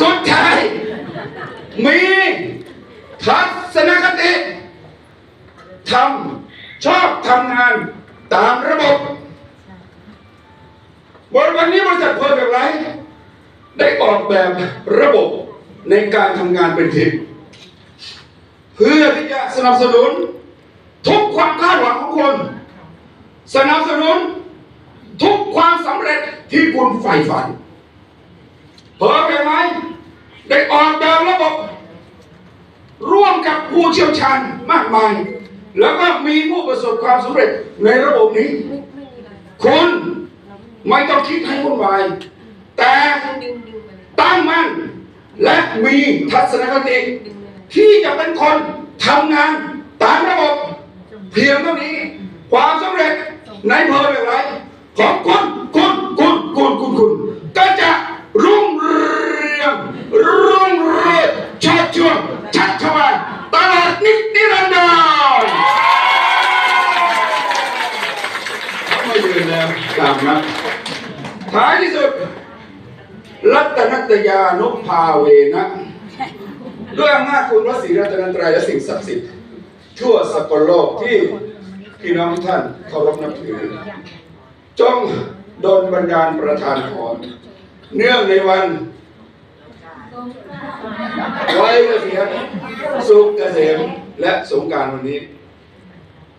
สุดท้าย มีทัศนคติทำชอบทำงานตามระบบวันนี้บริษัทเพอร์เฟกไลท์ได้ออกแบบระบบในการทำงานเป็นทีมเพื่อที่จะสนับสนุน ทุกความคาดหวังของคุณ สนับสนุน ทุกความสำเร็จที่คุณใฝ่ฝันเพอร์เฟกไลท์ ได้ออกแบบระบบ ร่วมกับผู้เชี่ยวชาญมากมาย แล้วก็มีผู้ประสบความสำเร็จในระบบนี้ คุณไม่ต้องคิดให้วุ่นวาย แต่ตั้งมั่นและมีทัศนคติ ที่จะเป็นคนทำงานตามระบบ เพียงเท่านี้ ความสำเร็จในเพอร์แบบไรของคุณ ตามนั้นท้ายที่สุด รัตนัตยานุภาเวนะด้วยอำนาจคุณพระศรีรัตนตรัยและสิ่งศักดิ์สิทธิ์ทั่วสกลโลกที่พี่น้องท่านเคารพนับถือ จงดลบันดาลประทานพรเนื่องในวันไว้เกษียสุขเกษมและสงการวันนี้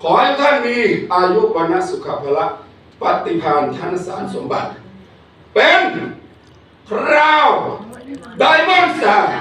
ขอให้ท่านมีอายุวันนะสุขภละ ปฏิพานชั้นสารสมบัติ เป็นคราวไดมอนส์